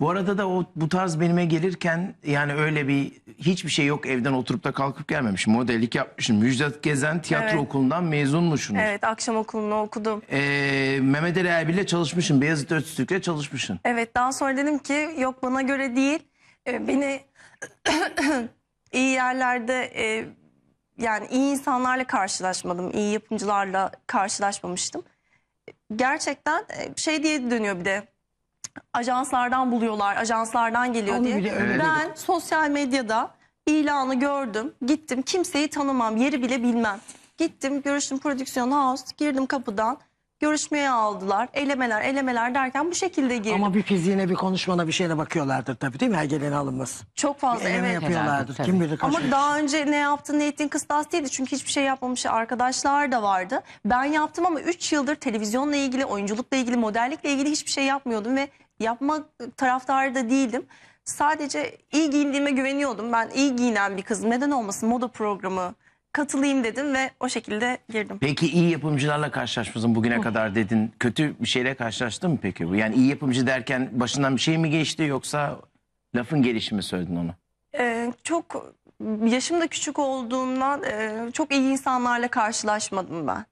Bu arada da o bu tarz benime gelirken yani öyle bir hiçbir şey yok evden oturup da kalkıp gelmemişim. Modellik yapmışım. Müjdat Gezen tiyatro Evet. okulundan mezunmuşsunuz. Evet akşam okulunu okudum. Ee, Mehmet Ali Erbil'le çalışmışsın. Beyazıt Öztürk'le çalışmışsın. Evet daha sonra dedim ki yok bana göre değil. Ee, beni iyi yerlerde e, yani iyi insanlarla karşılaşmadım. iyi yapımcılarla karşılaşmamıştım. Gerçekten e, şey diye dönüyor bir de. Ajanslardan buluyorlar, ajanslardan geliyor Onu diye. bile öyle ben sosyal medyada ilanı gördüm. Gittim kimseyi tanımam, yeri bile bilmem. Gittim görüştüm prodüksiyon house, girdim kapıdan. Görüşmeye aldılar. Elemeler, elemeler derken bu şekilde girdim. Ama bir fiziğine bir konuşmana bir şeyine bakıyorlardır tabii değil mi? Her geleni alınmaz. Çok fazla Eleme evet. yapıyorlardır. Kim bilir kaç Ama daha önce ne yaptın ne ettin kıstas değildi. Çünkü hiçbir şey yapmamış arkadaşlar da vardı. Ben yaptım ama 3 yıldır televizyonla ilgili, oyunculukla ilgili, modellikle ilgili hiçbir şey yapmıyordum. Ve yapma taraftarı da değildim. Sadece iyi giyindiğime güveniyordum. Ben iyi giyinen bir kızım. Neden olmasın moda programı katılayım dedim ve o şekilde girdim. Peki iyi yapımcılarla karşılaşmışsın bugüne kadar dedin. Kötü bir şeyle karşılaştın mı peki? bu? Yani iyi yapımcı derken başından bir şey mi geçti yoksa lafın gelişi mi söyledin onu? Ee, çok yaşım da küçük olduğundan e, çok iyi insanlarla karşılaşmadım ben.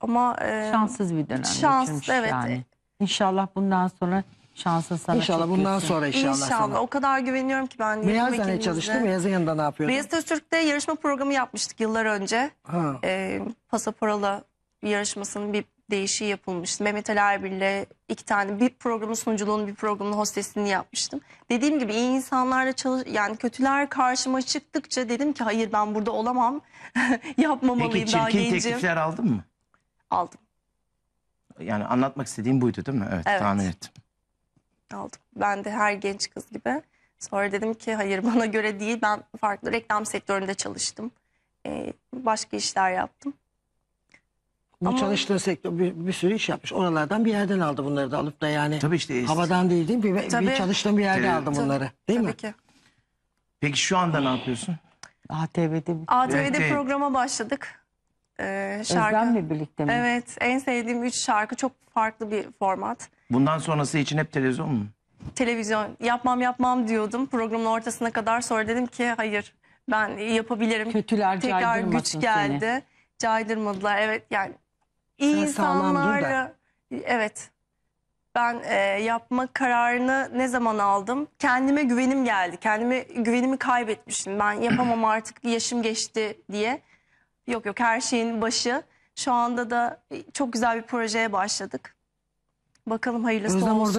Ama e, Şanssız bir dönem Şans, geçirmiş evet. yani. İnşallah bundan sonra şansın sana İnşallah çok bundan gülsün. sonra inşallah, İnşallah. sana. O kadar güveniyorum ki ben. Beyaz'la ne ekibimize. çalıştı? Beyaz'ın yanında ne yapıyordu? Beyaz Öztürk'te yarışma programı yapmıştık yıllar önce. Ha. Ee, Pasaporala yarışmasının bir değişiği yapılmıştı. Mehmet Ali Erbil'le iki tane bir programın sunuculuğunu bir programın hostesliğini yapmıştım. Dediğim gibi iyi insanlarla çalış yani kötüler karşıma çıktıkça dedim ki hayır ben burada olamam. Yapmamalıyım Peki daha çirkin gencim. teklifler aldın mı? Aldım. Yani anlatmak istediğim buydu değil mi? Evet, Evet. tahmin ettim. Aldım. Ben de her genç kız gibi. Sonra dedim ki hayır bana göre değil. Ben farklı reklam sektöründe çalıştım. Ee, başka işler yaptım. Bu Ama- çalıştığı sektör bir, bir sürü iş yapmış. Oralardan bir yerden aldı bunları da alıp da yani. Tabii işte. Havadan değil değil mi? Bir, Tabii. bir çalıştığım bir yerde Tabii. aldım Tabii. bunları. Değil Tabii mi? ki. Peki şu anda ne yapıyorsun? ATV'de ATV'de evet. programa başladık. Ee, şarkı. Özlem'le birlikte mi? Evet en sevdiğim üç şarkı çok farklı bir format. Bundan sonrası için hep televizyon mu? Televizyon yapmam yapmam diyordum programın ortasına kadar. Sonra dedim ki hayır ben yapabilirim. Kötüler Tekrar caydırmasın güç seni. geldi. Caydırmadılar evet yani iyi Sen sağlam dur da. insanlarla evet ben e, yapma kararını ne zaman aldım? Kendime güvenim geldi. Kendime güvenimi kaybetmiştim. Ben yapamam artık yaşım geçti diye. Yok yok her şeyin başı. Şu anda da çok güzel bir projeye başladık. Bakalım hayırlısı Özlem olsun. orada